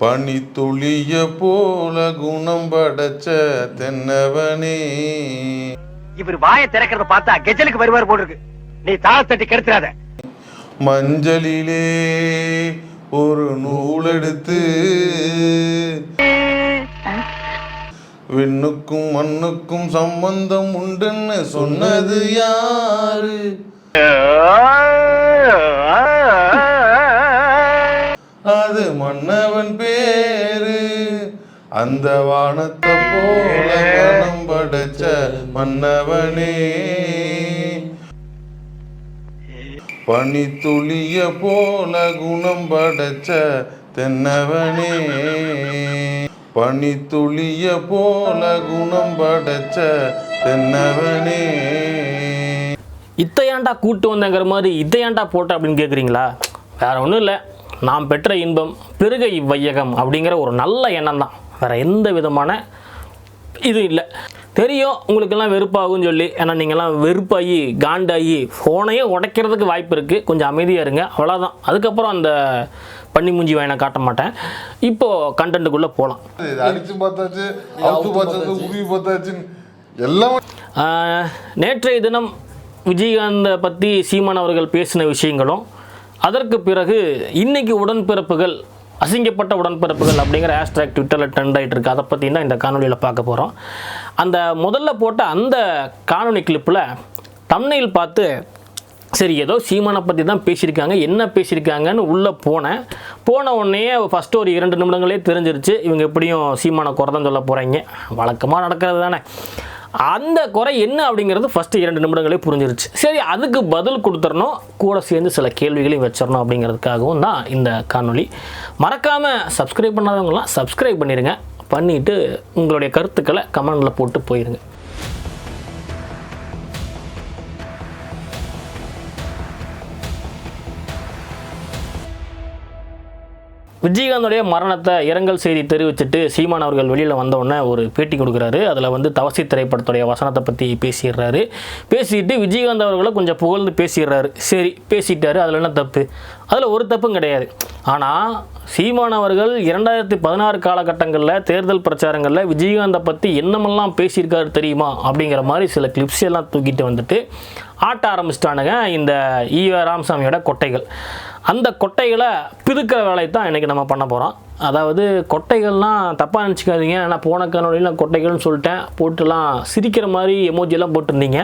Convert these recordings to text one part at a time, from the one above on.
பனி துளிய போல குணம் படைச்ச தென்னவனே. இவர் வாயை திறக்கிறத பார்த்தா கெஜலுக்கு வருவார் போல் இருக்கு. நீ தாளத்தட்டி கெடுத்துறாத. மஞ்சளிலே ஒரு நூலெடுத்து விண்ணுக்கும் மண்ணுக்கும் சம்பந்தம் உண்டுன்னு சொன்னது யாரு? அது மன்னவன் பேரு. அந்த வானத்தை போல மனம் படைச்ச மன்னவனே. பனி துளிய போல குணம் படைச்ச தென்னவனே. பனி துளிய போல குணம் படைச்ச தென்னவனே. இத்தையாண்டா கூட்டு வந்தங்கிற மாதிரி இத்தையாண்டா போட்ட அப்படின்னு கேட்குறீங்களா வேற ஒன்றும் இல்லை. நாம் பெற்ற இன்பம் பெருக இவ்வையகம் அப்படிங்கிற ஒரு நல்ல எண்ணம் தான் வேற எந்த விதமான இது இல்லை. தெரியும் உங்களுக்கெல்லாம் வெறுப்பாகும்னு சொல்லி. ஏன்னா நீங்கள்லாம் வெறுப்பாகி காண்டாகி ஃபோனையே உடைக்கிறதுக்கு வாய்ப்பு இருக்குது கொஞ்சம் அமைதியாக இருங்க. அவ்வளோதான் அதுக்கப்புறம் அந்த பண்ணி மூஞ்சி வாயினை காட்ட மாட்டேன். இப்போது கண்டென்ட்டுக்குள்ளே போகலாம் இது அடிச்சு பார்த்தாச்சு அவுத்து பார்த்தாச்சு உருவி பார்த்தாச்சுன்னு எல்லாம் நேற்றைய தினம் விஜயகாந்தை பற்றி சீமான் அவர்கள் பேசின விஷயங்களும் அதற்கு பிறகு இன்னைக்கு உடன்பிறப்புகள் அசிங்கப்பட்ட உடன்பிறப்புகள் அப்படிங்கிற ஹேஷ்டாக் ட்விட்டரில் ட்ரெண்ட் ஆகிட்டு இருக்கு. அதை பற்றி தான் இந்த காணொலியில் பார்க்க போகிறோம் அந்த முதல்ல போட்ட அந்த காணொலி கிளிப்பில் தம்னையில் பார்த்து சரி ஏதோ சீமானை பற்றி தான் பேசியிருக்காங்க என்ன பேசியிருக்காங்கன்னு உள்ளே போனேன். போன உடனே ஃபஸ்ட்டு ஒரு இரண்டு நிமிடங்களே தெரிஞ்சிருச்சு இவங்க எப்படியும் சீமானை குறை தான் சொல்ல போகிறாங்க வழக்கமாக நடக்கிறது தானே. அந்த குறை என்ன அப்படிங்கிறது ஃபஸ்ட்டு இரண்டு நிமிடங்களே புரிஞ்சிருச்சு. சரி அதுக்கு பதில் கொடுத்துடணும். கூட சேர்ந்து சில கேள்விகளையும் வச்சிடணும் அப்படிங்கிறதுக்காகவும் தான் இந்த காணொளி. மறக்காமல் சப்ஸ்கிரைப் பண்ணாதவங்களாம் சப்ஸ்கிரைப் பண்ணிடுங்க பண்ணிவிட்டு உங்களுடைய கருத்துக்களை கமெண்டில் போட்டு போயிடுங்க விஜயகாந்தோடைய மரணத்தை இரங்கல் செய்தி தெரிவிச்சுட்டு சீமான் அவர்கள் வெளியில் வந்தவுடனே ஒரு பேட்டி கொடுக்குறாரு. அதில் வந்து தவசி திரைப்படத்துடைய வசனத்தை பற்றி பேசிடுறாரு. பேசிட்டு விஜயகாந்த் அவர்களை கொஞ்சம் புகழ்ந்து பேசிடுறாரு. சரி பேசிட்டாரு. அதில் என்ன தப்பு? அதில் ஒரு தப்பும் கிடையாது. ஆனால் சீமான் அவர்கள் இரண்டாயிரத்தி பதினாறு காலகட்டங்களில் தேர்தல் பிரச்சாரங்களில் விஜயகாந்தை பற்றி என்னமெல்லாம் பேசியிருக்காரு தெரியுமா? அப்படிங்கிற மாதிரி சில கிளிப்ஸ் எல்லாம் தூக்கிட்டு வந்துட்டு ஆட்ட ஆரம்பிச்சிட்டானுங்க இந்த ஈவ ராமசாமியோட கொட்டைகள். அந்த கொட்டைகளை பிதுக்கிற வேலையை தான் இன்றைக்கி நம்ம பண்ண போகிறோம் அதாவது கொட்டைகள்லாம் தப்பாக நினச்சிக்காதீங்க. நான் போன கனொலியில் நான் கொட்டைகள்னு சொல்லிட்டேன். போட்டுலாம் சிரிக்கிற மாதிரி எமோஜிலாம் போட்டிருந்தீங்க.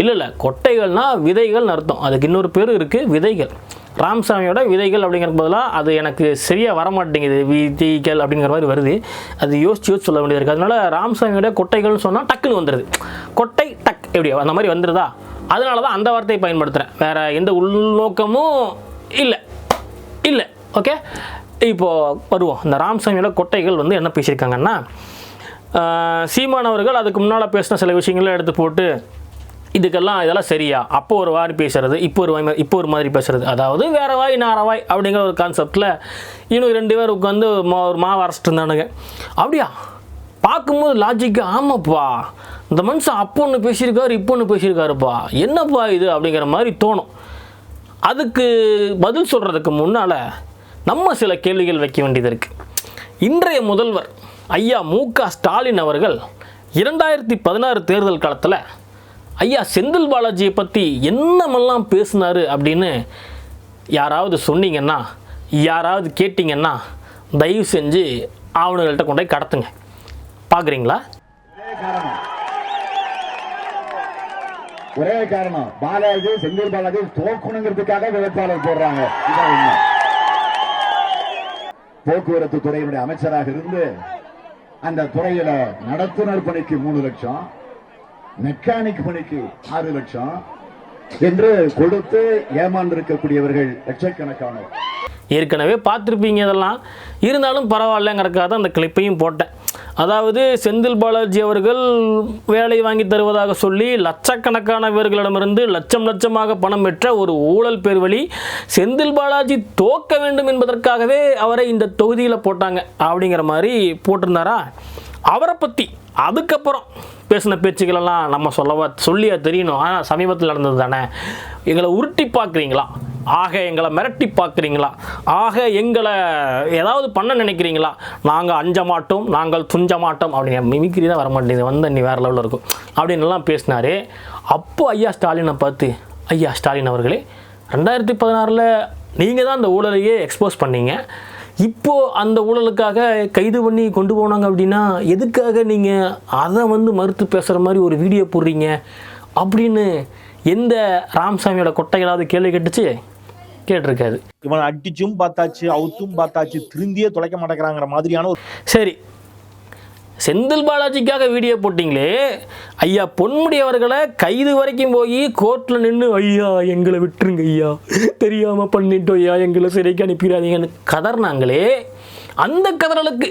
இல்லை இல்லை. கொட்டைகள்னால் விதைகள்னு அர்த்தம். அதுக்கு இன்னொரு பேர் இருக்குது விதைகள். ராம்சாமியோட விதைகள் அப்படிங்கிற பதிலாக அது எனக்கு சரியாக வரமாட்டேங்குது. விதைகள் அப்படிங்கிற மாதிரி வருது. அது யோசிச்சு யோசிச்சு சொல்ல வேண்டியது இருக்குது அதனால் ராம்சாமியோட கொட்டைகள்னு சொன்னால் டக்குன்னு வந்துடுது கொட்டை டக் எப்படி அந்த மாதிரி வந்துடுதா அதனால தான் அந்த வார்த்தையை பயன்படுத்துகிறேன் வேறு எந்த உள்நோக்கமும் இல்லை. இல்லை. ஓகே இப்போது வருவோம். இந்த ராம்சாமியோட கொட்டைகள் வந்து என்ன பேசியிருக்காங்கன்னா சீமானவர்கள் சீமான் அவர்கள் அதுக்கு முன்னால் பேசின சில விஷயங்களை எடுத்து போட்டு இதுக்கெல்லாம் இதெல்லாம் சரியா? அப்போ ஒரு வாரி பேசுறது இப்போ ஒரு வாய் இப்போ ஒரு மாதிரி பேசுறது. அதாவது வேற வாய் நார வாய் அப்படிங்கிற ஒரு கான்செப்டில் இன்னும் ரெண்டு பேர் உட்காந்து மா ஒரு மாவு அரைச்சிட்டு இருந்தானுங்க. அப்படியா? பார்க்கும்போது லாஜிக்கு ஆமாப்பா. இந்த மனுஷன் அப்போ ஒன்று பேசியிருக்காரு இப்போ ஒன்று பேசியிருக்காருப்பா. என்னப்பா இது அப்படிங்கிற மாதிரி தோணும். அதுக்கு பதில் சொல்கிறதுக்கு முன்னால் நம்ம சில கேள்விகள் வைக்க வேண்டியது இருக்குது இன்றைய முதல்வர் ஐயா மு க ஸ்டாலின் அவர்கள் இரண்டாயிரத்தி பதினாறு தேர்தல் காலத்தில் ஐயா செந்தில் பாலாஜியை பற்றி என்னமெல்லாம் பேசினாரு அப்படின்னு யாராவது சொன்னீங்கன்னா யாராவது கேட்டிங்கன்னா தயவு செஞ்சு ஆவணங்கள்கிட்ட கொண்டு போய் கடத்துங்க. பார்க்குறீங்களா ஒரே காரணம் பாலாஜி செந்தில் பாலாஜி தோக்கணுங்கிறதுக்காக வேட்பாளர் போடுறாங்க. போக்குவரத்து துறையினுடைய அமைச்சராக இருந்து அந்த துறையில நடத்துனர் பணிக்கு மூணு லட்சம் மெக்கானிக் பணிக்கு ஆறு லட்சம் என்று கொடுத்து ஏமாந்திருக்கக்கூடியவர்கள் லட்சக்கணக்கானோர். ஏற்கனவே பார்த்துருப்பீங்க இதெல்லாம். இருந்தாலும் பரவாயில்லங்கிறக்காக தான் அந்த கிளிப்பையும் போட்டேன். அதாவது செந்தில் பாலாஜி அவர்கள் வேலை வாங்கி தருவதாக சொல்லி லட்சக்கணக்கானவர்களிடமிருந்து லட்சம் லட்சமாக பணம் பெற்ற ஒரு ஊழல் பெருவழி செந்தில் பாலாஜி தோக்க வேண்டும் என்பதற்காகவே அவரை இந்த தொகுதியில் போட்டாங்க. அப்படிங்கிற மாதிரி போட்டிருந்தாரா? அவரை பற்றி அதுக்கப்புறம் பேசின பேச்சுகளெல்லாம் நம்ம சொல்லவா சொல்லியா தெரியணும். ஆனால் சமீபத்தில் நடந்தது தானே? எங்களை உருட்டி பார்க்குறீங்களா? ஆக எங்களை மிரட்டி பார்க்குறீங்களா? ஆக எங்களை ஏதாவது பண்ண நினைக்கிறீங்களா? நாங்கள் அஞ்ச மாட்டோம் நாங்கள் துஞ்ச மாட்டோம். அப்படின்னு மிமிக்ரி தான் வர மாட்டேங்குது வந்து நீ வேறு லெவலில் இருக்கும். அப்படின்னு எல்லாம் பேசினாரு. அப்போ ஐயா ஸ்டாலினை பார்த்து ஐயா ஸ்டாலின் அவர்களே ரெண்டாயிரத்தி பதினாறில் நீங்கள் தான் அந்த ஊழலையே எக்ஸ்போஸ் பண்ணீங்க. இப்போது அந்த ஊழலுக்காக கைது பண்ணி கொண்டு போனாங்க அப்படின்னா எதுக்காக நீங்கள் அதை வந்து மறுத்து பேசுகிற மாதிரி ஒரு வீடியோ போடுறீங்க? அப்படின்னு எந்த ராமசாமியோட கொட்டைகளாவது கேள்வி கேட்டுச்சு? கேட்டிருக்காது இவன் அடிச்சும் பார்த்தாச்சு அவுத்தும் பார்த்தாச்சு திருந்தியே தொலைக்க மாட்டேங்கிறாங்கிற மாதிரியான ஒரு சரி. செந்தில் பாலாஜிக்காக வீடியோ போட்டிங்களே ஐயா பொன்முடி அவர்களை கைது வரைக்கும் போய் கோர்ட்டில் நின்று ஐயா எங்களை விட்டுருங்க ஐயா. தெரியாமல் பண்ணிட்டோம் ஐயா. எங்களை சிறைக்கு அனுப்பிடாதீங்கன்னு கதறினாங்களே அந்த கதறலுக்கு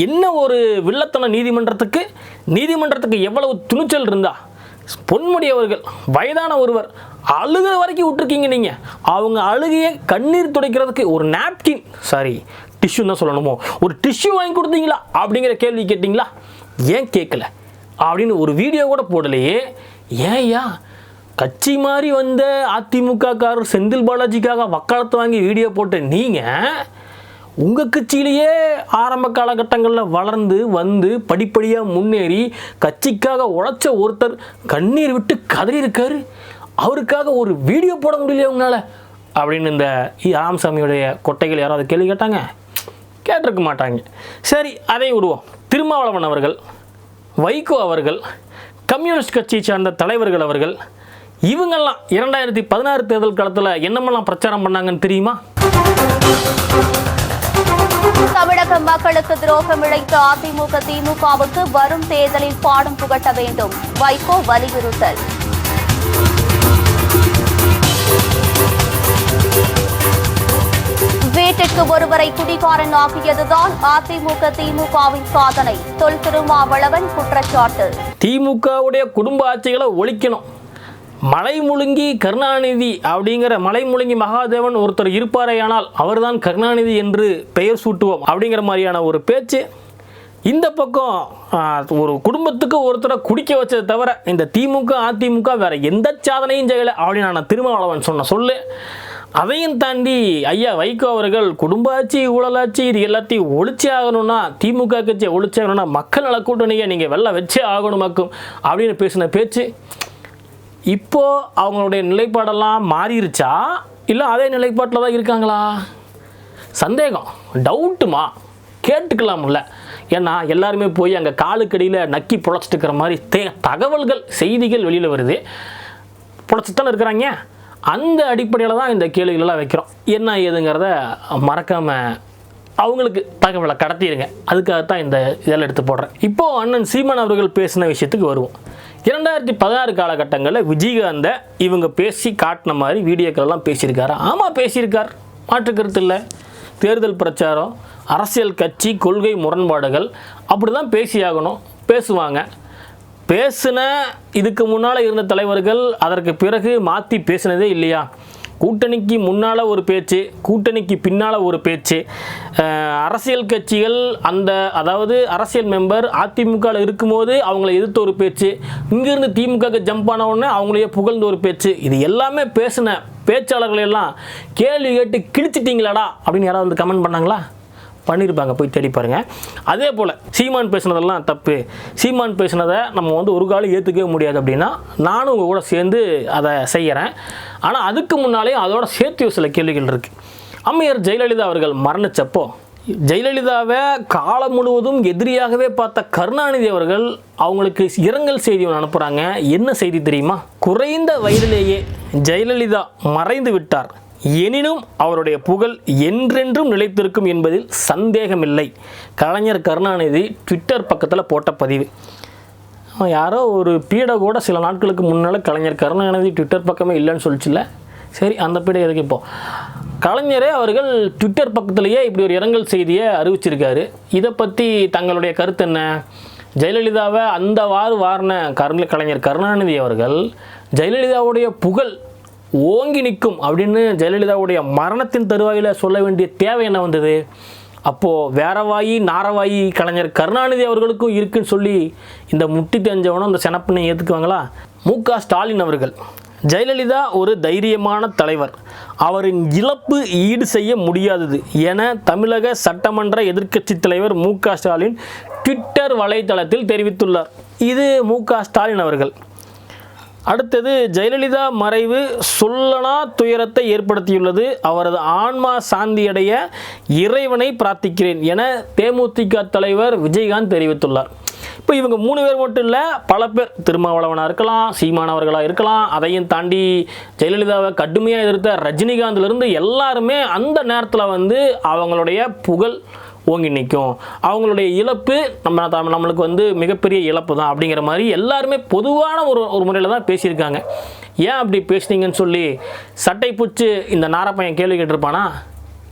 என்ன ஒரு வில்லத்தன நீதிமன்றத்துக்கு? நீதிமன்றத்துக்கு எவ்வளவு துணிச்சல் இருந்தா? பொன்முடி அவர்கள் வயதான ஒருவர் அழுகிற வரைக்கும் விட்டுருக்கீங்க நீங்கள் அவங்க அழுகையை கண்ணீர் துடைக்கிறதுக்கு ஒரு நாப்கின் சாரி டிஷ்யூ தான் சொல்லணுமோ? ஒரு டிஷ்யூ வாங்கி கொடுத்தீங்களா? அப்படிங்கிற கேள்வி கேட்டிங்களா? ஏன் கேட்கல? அப்படின்னு ஒரு வீடியோ கூட போடலையே. ஏன்யா கட்சி மாதிரி வந்த அதிமுகக்காரர் செந்தில் பாலாஜிக்காக வக்காலத்து வாங்கி வீடியோ போட்ட நீங்கள் உங்கள் கட்சியிலேயே ஆரம்ப காலகட்டங்களில் வளர்ந்து வந்து படிப்படியாக முன்னேறி கட்சிக்காக உழைச்ச ஒருத்தர் கண்ணீர் விட்டு கதறி இருக்காரு அவருக்காக ஒரு வீடியோ போட முடியலையே உங்களால் அப்படின்னு இந்த இ. ராமசாமியுடைய கொட்டைகள் யாராவது கேள்வி கேட்டாங்க. கேட்டிருக்க மாட்டாங்க. சரி அதை விடுவோம். திருமாவளவன் அவர்கள் வைகோ அவர்கள் கம்யூனிஸ்ட் கட்சியை சார்ந்த தலைவர்கள் அவர்கள் இவங்கெல்லாம் இரண்டாயிரத்தி பதினாறு தேர்தல் காலத்தில் என்னமெல்லாம் பிரச்சாரம் பண்ணாங்கன்னு தெரியுமா? தமிழக மக்களுக்கு துரோகம் இழைத்த அதிமுக திமுகவுக்கு வரும் தேர்தலில் பாடம் புகட்ட வேண்டும். வைகோ வலியுறுத்தல். வீட்டிற்கு ஒருவரை குடிகாரன் ஆக்கியதுதான் அதிமுக திமுகவின் சாதனை. தொல் திருமாவளவன் குற்றச்சாட்டு. திமுகவுடைய குடும்ப ஆட்சிகளை ஒழிக்கணும். மலை முழுங்கி கருணாநிதி அப்படிங்கிற மலை முழுங்கி மகாதேவன் ஒருத்தர் இருப்பாரேயானால் அவர்தான் கருணாநிதி என்று பெயர் சூட்டுவோம் அப்படிங்கிற மாதிரியான ஒரு பேச்சு. இந்த பக்கம் ஒரு குடும்பத்துக்கு ஒருத்தரை குடிக்க வச்சதை தவிர இந்த திமுக அதிமுக வேற எந்த சாதனையும் செய்யலை அப்படின்னு நான் திருமாவளவன் சொன்ன சொல்லு. அதையும் தாண்டி ஐயா வைகோ அவர்கள் குடும்ப ஆட்சி ஊழலாட்சி இது எல்லாத்தையும் ஒழிச்சே ஆகணும்னா திமுக கட்சியை ஒழிச்சே ஆகணும்னா மக்கள் நல கூட்டணியை நீங்கள் வெளில வச்சே ஆகணுமாக்கும் அப்படின்னு பேசின பேச்சு. இப்போது அவங்களுடைய நிலைப்பாடெல்லாம் மாறிடுச்சா இல்லை அதே நிலைப்பாட்டில் தான் இருக்காங்களா? சந்தேகம் டவுட்டுமா கேட்டுக்கலாம்ல. ஏன்னா எல்லாருமே போய் அங்கே காலுக்கடியில் நக்கி புழைச்சிட்டு இருக்கிற மாதிரி தே தகவல்கள் செய்திகள் வெளியில் வருது. புழைச்சித்தானே இருக்கிறாங்க. அந்த அடிப்படையில் தான் இந்த கேள்விகளெல்லாம் வைக்கிறோம். என்ன ஏதுங்கிறத மறக்காமல் அவங்களுக்கு தகவலை கடத்திடுங்க அதுக்காகத்தான் இந்த இதெல்லாம் எடுத்து போடுறேன். இப்போது அண்ணன் சீமான் அவர்கள் பேசின விஷயத்துக்கு வருவோம். இரண்டாயிரத்தி பதினாறு காலகட்டங்களில் விஜயகாந்தை இவங்க பேசி காட்டின மாதிரி வீடியோக்கள் எல்லாம் பேசியிருக்காரு. ஆமாம் பேசியிருக்கார். மாற்றுக்கருத்து இல்லை. தேர்தல் பிரச்சாரம் அரசியல் கட்சி கொள்கை முரண்பாடுகள் அப்படி தான் பேசியாகணும். பேசுவாங்க. பேசின இதுக்கு முன்னால் இருந்த தலைவர்கள் அதற்கு பிறகு மாற்றி பேசினதே இல்லையா? கூட்டணிக்கு முன்னால் ஒரு பேச்சு கூட்டணிக்கு பின்னால் ஒரு பேச்சு. அரசியல் கட்சிகள் அந்த அதாவது அரசியல் மெம்பர் அதிமுகவில் இருக்கும்போது அவங்கள எதிர்த்து ஒரு பேச்சு இங்கேருந்து திமுகவுக்கு ஜம்ப் ஆன உடனே அவங்களையே புகழ்ந்து ஒரு பேச்சு. இது எல்லாமே பேசின பேச்சாளர்கள் எல்லாம் கேள்வி கேட்டு கிழிச்சிட்டிங்களாடா? அப்படின்னு யாராவது வந்து கமெண்ட் பண்ணாங்களா? பண்ணியிருப்பாங்க போய் தேடி பாருங்கள் அதே போல் சீமான் பேசுனதெல்லாம் தப்பு. சீமான் பேசுனதை நம்ம வந்து ஒரு காலம் ஏற்றுக்கவே முடியாது அப்படின்னா நானும் உங்கள் கூட சேர்ந்து அதை செய்கிறேன் ஆனால் அதுக்கு முன்னாலே அதோட சேர்த்து சில கேள்விகள் இருக்குது அம்மையார் ஜெயலலிதா அவர்கள் மரணிச்சப்போ ஜெயலலிதாவை காலம் முழுவதும் எதிரியாகவே பார்த்த கருணாநிதி அவர்கள் அவங்களுக்கு இரங்கல் செய்தி ஒன்று அனுப்புகிறாங்க என்ன செய்தி தெரியுமா? குறைந்த வயதிலேயே ஜெயலலிதா மறைந்து விட்டார். எனினும் அவருடைய புகழ் என்றென்றும் நிலைத்திருக்கும் என்பதில் சந்தேகமில்லை. கலைஞர் கருணாநிதி ட்விட்டர் பக்கத்தில் போட்ட பதிவு. அவன் யாரோ ஒரு பீடை கூட சில நாட்களுக்கு முன்னால் கலைஞர் கருணாநிதி ட்விட்டர் பக்கமே இல்லைன்னு சொல்லிச்சுல சரி அந்த பீடை எதுக்கு இப்போ? கலைஞரே அவர்கள் ட்விட்டர் பக்கத்திலேயே இப்படி ஒரு இரங்கல் செய்தியை அறிவிச்சிருக்காரு. இதை பற்றி தங்களுடைய கருத்து என்ன? ஜெயலலிதாவை அந்த வாறு வாரின கருண கலைஞர் கருணாநிதி அவர்கள் ஜெயலலிதாவுடைய புகழ் ஓங்கி நிற்கும் அப்படின்னு ஜெயலலிதாவுடைய மரணத்தின் தருவாயில் சொல்ல வேண்டிய தேவை என்ன வந்தது? அப்போது வேறவாயி நாரவாயி கலைஞர் கருணாநிதி அவர்களுக்கும் இருக்குன்னு சொல்லி இந்த முட்டி தெரிஞ்சவனும் இந்த செனப்பினை ஏற்றுக்குவாங்களா மு. க. ஸ்டாலின் அவர்கள். ஜெயலலிதா ஒரு தைரியமான தலைவர். அவரின் இழப்பு ஈடு செய்ய முடியாதது என தமிழக சட்டமன்ற எதிர்க்கட்சி தலைவர் மு. க. ஸ்டாலின் ட்விட்டர் வலைத்தளத்தில் தெரிவித்துள்ளார். இது மு. க. ஸ்டாலின் அவர்கள். அடுத்தது ஜெயலலிதா மறைவு சொல்லனா துயரத்தை ஏற்படுத்தியுள்ளது. அவரது ஆன்மா சாந்தியடைய இறைவனை பிரார்த்திக்கிறேன் என தேமுதிக தலைவர் விஜயகாந்த் தெரிவித்துள்ளார். இப்போ இவங்க மூணு பேர் மட்டும் இல்லை பல பேர் திருமாவளவனாக இருக்கலாம் சீமானவர்களாக இருக்கலாம் அதையும் தாண்டி ஜெயலலிதாவை கடுமையாக எதிர்த்த ரஜினிகாந்திலிருந்து எல்லாருமே அந்த நேரத்தில் வந்து அவங்களுடைய புகழ் ஓங்கி நிற்கும் அவங்களுடைய இழப்பு நம்ம த- நம்மளுக்கு வந்து மிகப்பெரிய இழப்பு தான் அப்படிங்கிற மாதிரி எல்லாருமே பொதுவான ஒரு ஒரு முறையில் தான் பேசியிருக்காங்க. ஏன் அப்படி பேசுனீங்கன்னு சொல்லி சட்டை பூச்சு இந்த நாரப்பையன் கேள்வி கேட்டிருப்பானா?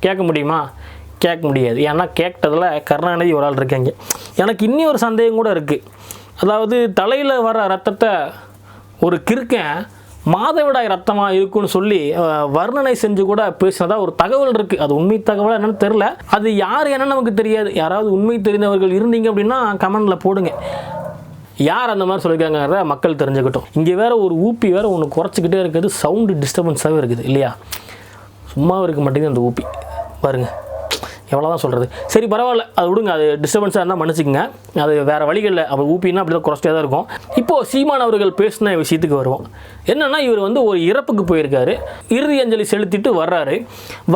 கேட்க முடியுமா? கேட்க முடியாது. ஏன்னா கேட்டதில் கருணாநிதி ஒரு ஆள் இருக்காங்க. எனக்கு இன்னி ஒரு சந்தேகம் கூட இருக்குது அதாவது தலையில் வர ரத்தத்தை ஒரு கிறுக்கன் மாதவிடாய் ரத்தமாக இருக்குன்னு சொல்லி வர்ணனை செஞ்சு கூட பேசினதா ஒரு தகவல் இருக்குது அது உண்மை தகவல் என்னன்னு தெரில அது யார் என்னன்னு நமக்கு தெரியாது. யாராவது உண்மை தெரிந்தவர்கள் இருந்தீங்க அப்படின்னா கமெண்டில் போடுங்க. யார் அந்த மாதிரி சொல்லியிருக்காங்கிறத மக்கள் தெரிஞ்சுக்கிட்டோம். இங்கே வேறு ஒரு ஊப்பி வேறு ஒன்று குறைச்சிக்கிட்டே இருக்குது. சவுண்டு டிஸ்டர்பன்ஸாகவே இருக்குது இல்லையா? சும்மா இருக்க மாட்டேங்குது அந்த ஊப்பி. பாருங்க. எவ்வளோ தான் சொல்கிறது சரி பரவாயில்ல. அது விடுங்க. அது டிஸ்டர்பன்ஸாக இருந்தால் மன்னிச்சிக்கங்க. அது வேறு வழிகளில். அவர் ஊப்பின்னா அப்படி தான் குறைச்சிட்டே தான் இருக்கும். இப்போது சீமான் அவர்கள் பேசின விஷயத்துக்கு வருவோம். என்னென்னா இவர் வந்து ஒரு இறப்புக்கு போயிருக்காரு. இறுதி அஞ்சலி செலுத்திட்டு வர்றாரு.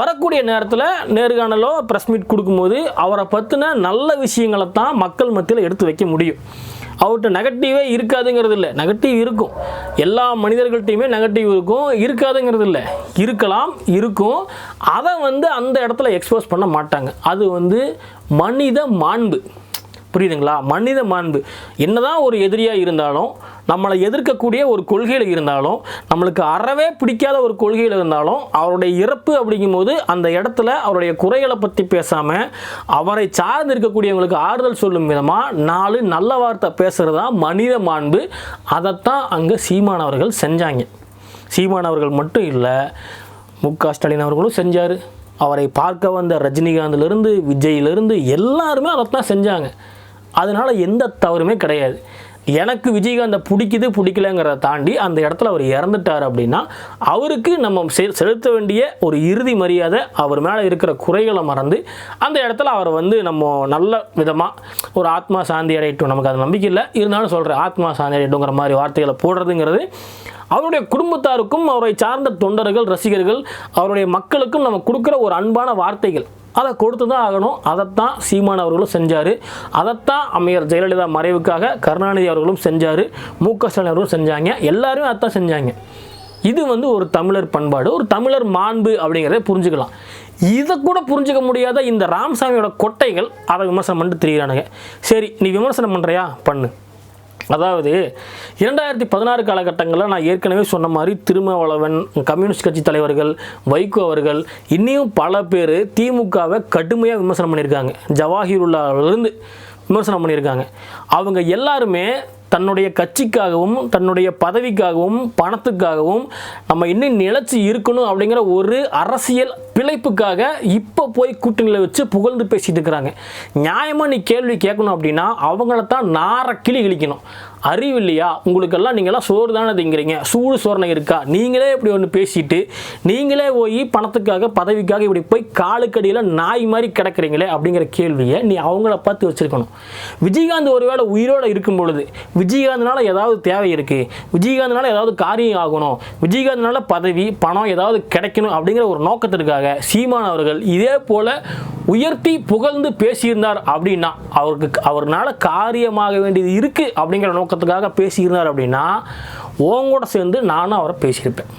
வரக்கூடிய நேரத்தில் நேர்காணலோ ப்ரெஸ் மீட் கொடுக்கும்போது அவரை பற்றின நல்ல விஷயங்களை தான் மக்கள் மத்தியில் எடுத்து வைக்க முடியும். அவர்கிட்ட நெகட்டிவே இருக்காதுங்கிறது இல்லை நெகட்டிவ் இருக்கும். எல்லா மனிதர்கள்ட்டையுமே நெகட்டிவ் இருக்கும். இருக்காதுங்கிறது இல்லை இருக்கலாம் இருக்கும். அதை வந்து அந்த இடத்துல எக்ஸ்போஸ் பண்ண மாட்டாங்க. அது வந்து மனித மாண்பு. புரியுதுங்களா? மனித மாண்பு. என்னதான் ஒரு எதிரியாக இருந்தாலும் நம்மளை எதிர்க்கக்கூடிய ஒரு கொள்கையில் இருந்தாலும் நம்மளுக்கு அறவே பிடிக்காத ஒரு கொள்கையில் இருந்தாலும் அவருடைய இறப்பு அப்படிங்கும்போது அந்த இடத்துல அவருடைய குறைகளை பற்றி பேசாமல் அவரை சார்ந்து இருக்கக்கூடியவங்களுக்கு ஆறுதல் சொல்லும் விதமாக நாலு நல்ல வார்த்தை பேசுகிறது தான் மனித மாண்பு. அதைத்தான் அங்கே சீமானவர்கள் செஞ்சாங்க. சீமானவர்கள் மட்டும் இல்லை மு க ஸ்டாலின் அவர்களும் செஞ்சார். அவரை பார்க்க வந்த ரஜினிகாந்திலிருந்து விஜயிலிருந்து எல்லாருமே அதைத்தான் செஞ்சாங்க. அதனால் எந்த தவறுமே கிடையாது. எனக்கு விஜயகாந்தை பிடிக்குது பிடிக்கலங்கிறத தாண்டி அந்த இடத்துல அவர் இறந்துட்டார் அப்படின்னா அவருக்கு நம்ம செ- செலுத்த வேண்டிய ஒரு இறுதி மரியாதை அவர் மேலே இருக்கிற குறைகளை மறந்து அந்த இடத்துல அவரை வந்து நம்ம நல்ல விதமாக ஒரு ஆத்மா சாந்தி அடையட்டும் நமக்கு அது நம்பிக்கை இல்லை. இருந்தாலும் சொல்கிறேன் ஆத்மா சாந்தி அடையட்டுங்கிற மாதிரி வார்த்தைகளை போடுறதுங்கிறது அவருடைய குடும்பத்தாருக்கும் அவரை சார்ந்த தொண்டர்கள் ரசிகர்கள் அவருடைய மக்களுக்கும் நம்ம கொடுக்குற ஒரு அன்பான வார்த்தைகள். அதை கொடுத்து தான் ஆகணும். அதைத்தான் சீமான் அவர்களும் செஞ்சார். அதைத்தான் அம்மையார் ஜெயலலிதா மறைவுக்காக கருணாநிதி அவர்களும் செஞ்சார். மு க ஸ்டாலின் அவர்களும் செஞ்சாங்க. எல்லாருமே அதைத்தான் செஞ்சாங்க. இது வந்து ஒரு தமிழர் பண்பாடு ஒரு தமிழர் மாண்பு அப்படிங்கிறத புரிஞ்சுக்கலாம். இதை கூட புரிஞ்சுக்க முடியாத இந்த ராமசாமியோட கொட்டைகள் அதை விமர்சனம் பண்ணிட்டு திரியிறானுங்க. சரி நீ விமர்சனம் பண்ணுறியா பண்ணு. அதாவது இரண்டாயிரத்தி பதினாறு காலகட்டங்களில் நான் ஏற்கனவே சொன்ன மாதிரி திருமாவளவன் கம்யூனிஸ்ட் கட்சி தலைவர்கள் வைகோ அவர்கள் இன்னியும் பல பேர் திமுகவை கடுமையாக விமர்சனம் பண்ணியிருக்காங்க. ஜவாஹிருல்லாவிலிருந்து விமர்சனம் பண்ணியிருக்காங்க. அவங்க எல்லாருமே தன்னுடைய கட்சிக்காகவும் தன்னுடைய பதவிக்காகவும் பணத்துக்காகவும் நம்ம இன்னும் நிலைச்சி இருக்கணும் அப்படிங்கிற ஒரு அரசியல் பிழைப்புக்காக இப்போ போய் கூட்டணியில் வச்சு புகழ்ந்து பேசிட்டு இருக்கிறாங்க. நியாயமாக நீ கேள்வி கேட்கணும் அப்படின்னா அவங்கள தான் நார கிளி கிழிக்கணும். அறிவு இல்லையா? உங்களுக்கெல்லாம் நீங்களாம் சோறு தானே திங்கிறீங்க. சூடு சோரணை இருக்கா? நீங்களே இப்படி ஒன்று பேசிட்டு நீங்களே போய் பணத்துக்காக பதவிக்காக இப்படி போய் காலுக்கடியில் நாய் மாதிரி கிடக்குறீங்களே அப்படிங்கிற கேள்வியை நீ அவங்கள பார்த்து வச்சுருக்கணும். விஜயகாந்த் ஒருவேளை உயிரோடு இருக்கும் பொழுது விஜயகாந்த்னால ஏதாவது தேவை இருக்குது விஜயகாந்த்னால ஏதாவது காரியம் ஆகணும்? விஜயகாந்தினால் பதவி பணம் ஏதாவது கிடைக்கணும் அப்படிங்கிற ஒரு நோக்கத்திற்காக சீமான் அவர்கள் இதே போல் உயர்த்தி புகழ்ந்து பேசியிருந்தார் அப்படின்னா அவருக்கு அவர்னால காரியமாக வேண்டியது இருக்குது அப்படிங்கிற நோக்கத்துக்காக பேசியிருந்தார் அப்படின்னா உன் கூட சேர்ந்து நானும் அவரை பேசியிருப்பேன்.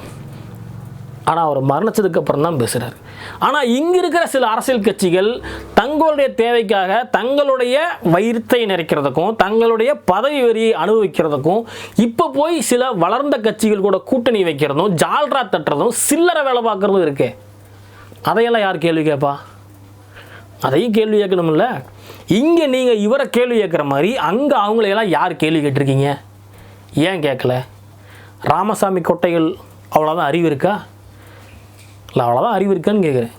ஆனால் அவர் மரணிச்சதுக்கு அப்புறம் தான் பேசுகிறார் ஆனால் இங்கே இருக்கிற சில அரசியல் கட்சிகள் தங்களுடைய தேவைக்காக தங்களுடைய வயிற்றை நிறைக்கிறதுக்கும் தங்களுடைய பதவி வரியை அனுபவிக்கிறதுக்கும் இப்போ போய் சில வளர்ந்த கட்சிகள் கூட கூட்டணி வைக்கிறதும் ஜால்ரா தட்டுறதும் சில்லறை வேலை பார்க்குறதும் இருக்கே. அதையெல்லாம் யார் கேள்வி கேட்பா? அதையும் கேள்வி கேட்கணும்ல. இங்கே நீங்கள் இவரை கேள்வி கேட்குற மாதிரி அங்கே அவங்களையெல்லாம் யார் கேள்வி கேட்டிருக்கீங்க? ஏன் கேட்கல? ராமசாமி கொட்டைகள் அவ்வளோதான் அறிவு இருக்கா? இல்லை அவ்வளோதான் அறிவு இருக்கான்னு கேட்குறேன்.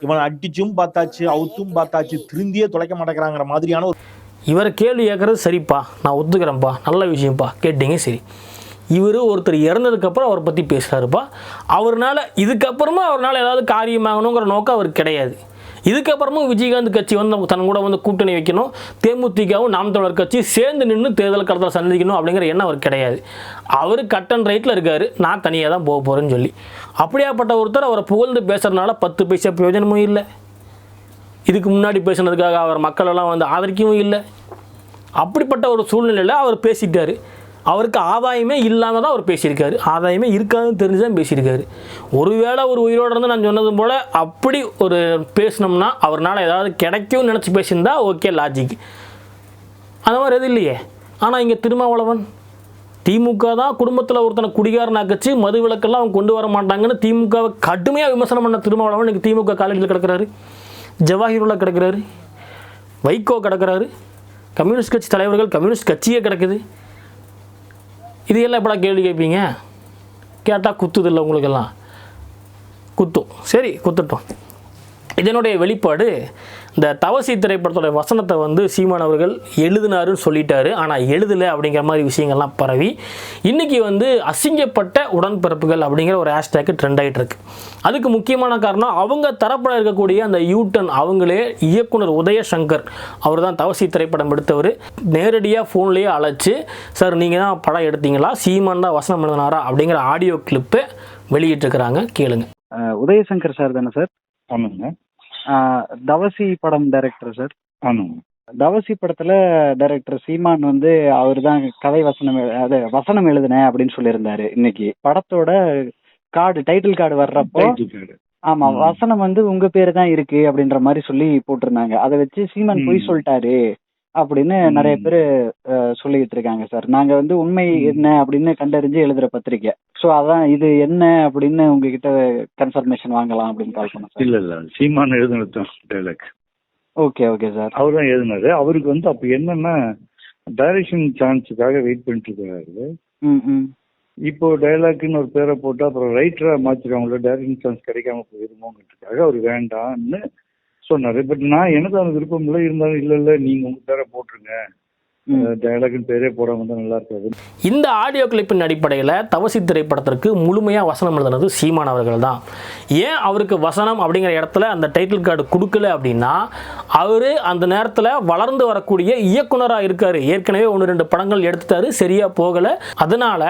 இவன் அடிச்சும் பார்த்தாச்சு அவுத்தும் பார்த்தாச்சு திருந்தியே தொலைக்க மாட்டேங்கிறாங்கிற மாதிரியான ஒரு இவரை கேள்வி கேட்குறது சரிப்பா. நான் ஒத்துக்கிறேன்ப்பா. நல்ல விஷயம்ப்பா. கேட்டீங்க சரி. இவர் ஒருத்தர் இறந்ததுக்கப்புறம் அவரை பற்றி பேசுகிறாருப்பா அவர்னால் இதுக்கப்புறமா அவர்னால் ஏதாவது காரியமாகணுங்கிற நோக்கம் அவருக்கு கிடையாது. இதுக்கப்புறமும் விஜயகாந்த் கட்சி வந்து தன் கூட வந்து கூட்டணி வைக்கணும். தேமுதிகவும் நாம் தமிழர் கட்சி சேர்ந்து நின்று தேர்தல் களத்தில் சந்திக்கணும் அப்படிங்கிற எண்ணம் அவருக்கு கிடையாது. அவர் கட் அண்ட் ரைட்டில் இருக்கார். நான் தனியாக தான் போக போகிறேன்னு சொல்லி. அப்படியாப்பட்ட ஒருத்தர் அவரை புகழ்ந்து பேசுகிறனால பத்து பைசா பிரயோஜனமும் இல்லை. இதுக்கு முன்னாடி பேசுனதுக்காக அவர் மக்களெல்லாம் வந்து ஆதரிக்கவும் இல்லை. அப்படிப்பட்ட ஒரு சூழ்நிலையில் அவர் பேசிட்டார். அவருக்கு ஆதாயமே இல்லாமல் தான் அவர் பேசியிருக்காரு. ஆதாயமே இருக்காதுன்னு தெரிஞ்சு தான் பேசியிருக்காரு. ஒருவேளை ஒரு உயிரோடு இருந்து நான் சொன்னது போல் அப்படி ஒரு பேசினோம்னா அவர்னால ஏதாவது கிடைக்கும்னு நினச்சி பேசியிருந்தா ஓகே லாஜிக் அந்த மாதிரி எதுவும் இல்லையே. ஆனால் இங்கே திருமாவளவன் திமுக தான் குடும்பத்தில் ஒருத்தனை குடிகாரனாக்கச்சு மது விளக்கெல்லாம் அவங்க கொண்டு வர மாட்டாங்கன்னு திமுகவை கடுமையாக விமர்சனம் பண்ண திருமாவளவன் இன்றைக்கி திமுக காலேஜில் கிடக்கிறாரு. ஜவாஹிருல்லா கிடக்கிறாரு. வைகோ கிடக்கிறாரு. கம்யூனிஸ்ட் கட்சி தலைவர்கள் கம்யூனிஸ்ட் கட்சியே கிடக்குது. இது எல்லாம் எப்படா கேள்வி கேட்பீங்க? கேட்டால் குத்துதில்லை உங்களுக்கெல்லாம். குத்தும். சரி குத்துட்டோம். இதனுடைய வெளிப்பாடு இந்த தவசி திரைப்படத்தோட வசனத்தை வந்து சீமான் அவர்கள் எழுதினாருன்னு சொல்லிட்டாரு. ஆனால் எழுதலை அப்படிங்கிற மாதிரி விஷயங்கள்லாம் பரவி. இன்றைக்கி வந்து அசிங்கப்பட்ட உடன்பிறப்புகள் அப்படிங்கிற ஒரு ஹேஷ்டேக்கு ட்ரெண்ட் ஆகிட்டு இருக்கு அதுக்கு முக்கியமான காரணம் அவங்க தரப்பட இருக்கக்கூடிய அந்த யூட்டன் அவங்களே இயக்குனர் உதயசங்கர் அவர் தான் தவசி திரைப்படம் எடுத்தவர். நேரடியாக ஃபோன்லேயே அழைச்சி சார் நீங்கள் தான் படம் எடுத்தீங்களா? சீமான் தான் வசனம் எழுதினாரா? அப்படிங்கிற ஆடியோ கிளிப்பை வெளியிட்டிருக்கிறாங்க. கேளுங்க. உதயசங்கர் சார் தானே சார்? ஆமாங்க. தவசி படம் டைரக்டர் சார் தவசி படத்துல டைரக்டர் சீமான் வந்து அவர் தான் கதை வசனம் அது வசனம் எழுதினேன் அப்படின்னு சொல்லியிருந்தாரு இன்னைக்கு. படத்தோட கார்டு டைட்டில் கார்டு வர்றப்போ ஆமா. வசனம் வந்து உங்க பேரு தான் இருக்கு அப்படின்ற மாதிரி சொல்லி போட்டிருந்தாங்க. அதை வச்சு சீமான் பொய். சொல்லிட்டாரு. அப்படின்னு. நிறைய பேர் சொல்லிட்டு இருக்காங்க சார். நாங்க வந்து உண்மை. என்ன அப்படின்னு கண்டறிஞ்சு எழுதுற பத்திரிக்கை. சோ அதான் இது என்ன அப்படின்னு உங்ககிட்ட கன்ஃபர்மேஷன் வாங்கலாம் அப்படின்னு கால் பண்ணேன் சார். இல்ல இல்ல. சீமான் எழுதுனது டைலாக் ஓகே ஓகே சார். அவர் தான் எழுதினாரு அவருக்கு வந்து அப்ப என்னன்னா டைரக்ஷன் சான்ஸுக்காக வெயிட் பண்ணிட்டு இருக்காரு. இப்போ டைலாக்னு ஒரு பேரை போட்டு அப்புறம் ரைட்டரா மாத்திருக்காங்களோ டைரக்ஷன் சான்ஸ் கிடைக்காம போயிருமோங்கிறதுக்காக அவர் வேண்டாம்னு சொன்னாரு. பட் நான் எனக்கு அந்த விருப்பம் இல்லை இருந்தாலும் இல்ல இல்ல நீங்க உங்க பேரை போட்டுருங்க. ம். டைலாக்னு பேரே போடாம தான் நல்லா இருக்காது. இந்த ஆடியோ கிளிப்பின் அடிப்படையில் தவசி திரைப்படத்திற்கு முழுமையாக வசனம் எழுதுனது சீமான் அவர்கள் தான். ஏன் அவருக்கு வசனம் அப்படிங்கிற இடத்துல அந்த டைட்டில் கார்டு கொடுக்கல அப்படின்னா அவர் அந்த நேரத்தில் வளர்ந்து வரக்கூடிய இயக்குனராக இருக்கார். ஏற்கனவே ஒன்று ரெண்டு படங்கள் எடுத்துட்டாரு. சரியாக போகலை. அதனால்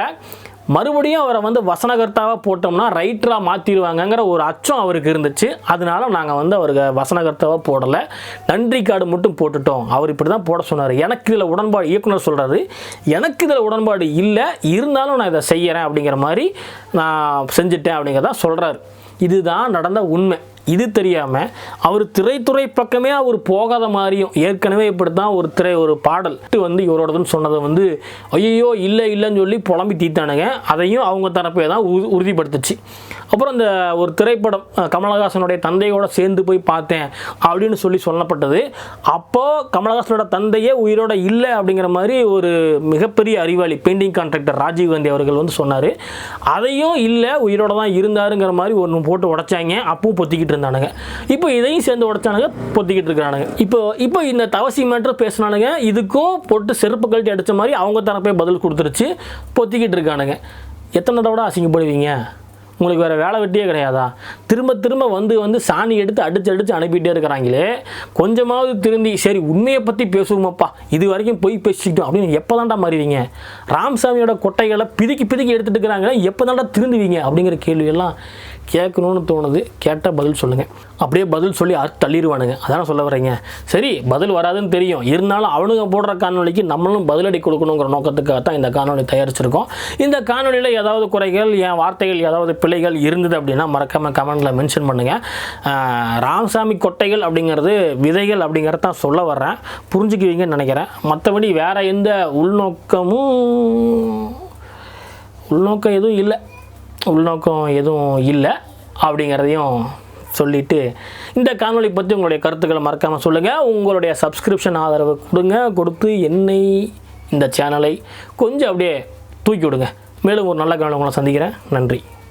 மறுபடியும் அவரை வந்து வசனகர்த்தாவாக போட்டோம்னா ரைட்டராக மாற்றிடுவாங்கங்கிற ஒரு அச்சம் அவருக்கு இருந்துச்சு. அதனால நாங்கள் வந்து அவருக்கு வசனகர்த்தாவாக போடலை. நன்றி கார்டு மட்டும் போட்டுட்டோம். அவர் இப்படி தான் போட சொன்னார். எனக்கு இதில் உடன்பாடு இயக்குனர் சொல்கிறாரு எனக்கு இதில் உடன்பாடு இல்லை. இருந்தாலும் நான் இதை செய்கிறேன் அப்படிங்கிற மாதிரி நான் செஞ்சுட்டேன் அப்படிங்கிறதான் சொல்கிறாரு இதுதான் நடந்த உண்மை. இது தெரியாமல் அவர் திரைத்துறை பக்கமே அவர் போகாத மாதிரியும் ஏற்கனவே இப்படி தான் ஒரு திரை ஒரு பாடல் வந்து இவரோடதுன்னு சொன்னதை வந்து ஐயோ இல்லை இல்லைன்னு சொல்லி புலம்பி தீத்தானுங்க அதையும் அவங்க தரப்பே தான் உறுதிப்படுத்துச்சு. அப்புறம் இந்த ஒரு திரைப்படம் கமலஹாசனுடைய தந்தையோட சேர்ந்து போய் பார்த்தேன் அப்படின்னு சொல்லி சொல்லப்பட்டது. அப்போது கமலஹாசனோட தந்தையே உயிரோட இல்லை அப்படிங்கிற மாதிரி ஒரு மிகப்பெரிய அறிவாளி பெயிண்டிங் கான்ட்ராக்டர் ராஜீவ்காந்தி அவர்கள் வந்து சொன்னார். அதையும் இல்லை உயிரோட தான் இருந்தாருங்கிற மாதிரி ஒன்று போட்டு உடைச்சாங்க. அப்பவும் பொத்திக்கிட்டு இருந்தானுங்க இப்போ இதையும் சேர்ந்து உடைச்சானுங்க பொத்திக்கிட்டு இருக்கிறானுங்க இப்போ இப்போ இந்த தவசி மேட்ரு பேசினானுங்க இதுக்கும் போட்டு செருப்பு கழட்டி அடித்த மாதிரி அவங்க தரப்பே பதில் கொடுத்துருச்சு பொத்திக்கிட்டு இருக்கானுங்க எத்தனை தடவை அசிங்கப்படுவீங்க? உங்களுக்கு வேறு வேலை வெட்டியே கிடையாதா? திரும்ப திரும்ப வந்து வந்து சாணி எடுத்து அடித்து அடித்து அனுப்பிட்டே இருக்கிறாங்களே கொஞ்சமாவது திருந்தி சரி உண்மையை பற்றி பேசுவோமாப்பா இது வரைக்கும் போய் பேசிக்கிட்டோம் அப்படின்னு எப்போ தாண்டா மாறுவீங்க ராமசாமியோட கொட்டைகளை பிதுக்கி பிதுக்கி எடுத்துட்டு இருக்கிறாங்க எப்போ தாண்டா திருந்துவீங்க அப்படிங்கிற கேள்வியெல்லாம் கேட்கணும்னு தோணுது கேட்டால் பதில் சொல்லுங்கள் அப்படியே பதில் சொல்லி அறுத்து தள்ளிடுவானுங்க. அதான் சொல்ல வரீங்க சரி பதில் வராதுன்னு தெரியும். இருந்தாலும் அவனுங்க போடுற காணொளிக்கு நம்மளும் பதிலடி கொடுக்கணுங்கிற நோக்கத்துக்காக தான் இந்த காணொலி தயாரிச்சிருக்கோம். இந்த காணொலியில் ஏதாவது குறைகள் என் வார்த்தைகள் ஏதாவது பிழைகள் இருந்தது அப்படின்னா மறக்காமல் கமெண்டில் மென்ஷன் பண்ணுங்கள் ராமசாமி கொட்டைகள் அப்படிங்கிறது விதைகள் அப்படிங்கிறத தான் சொல்ல வர்றேன். புரிஞ்சுக்குவீங்கன்னு நினைக்கிறேன். மற்றபடி வேறு எந்த உள்நோக்கமும் உள்நோக்கம் எதுவும் இல்லை. உள்நோக்கம் எதுவும் இல்லை அப்படிங்கிறதையும் சொல்லிவிட்டு இந்த காணொலி பற்றி உங்களுடைய கருத்துக்களை மறக்காமல் சொல்லுங்கள் உங்களுடைய சப்ஸ்கிரிப்ஷன் ஆதரவு கொடுங்க. கொடுத்து என்னை இந்த சேனலை கொஞ்சம் அப்படியே தூக்கி விடுங்க. மேலும் ஒரு நல்ல காணொளி உங்களை சந்திக்கிறேன். நன்றி.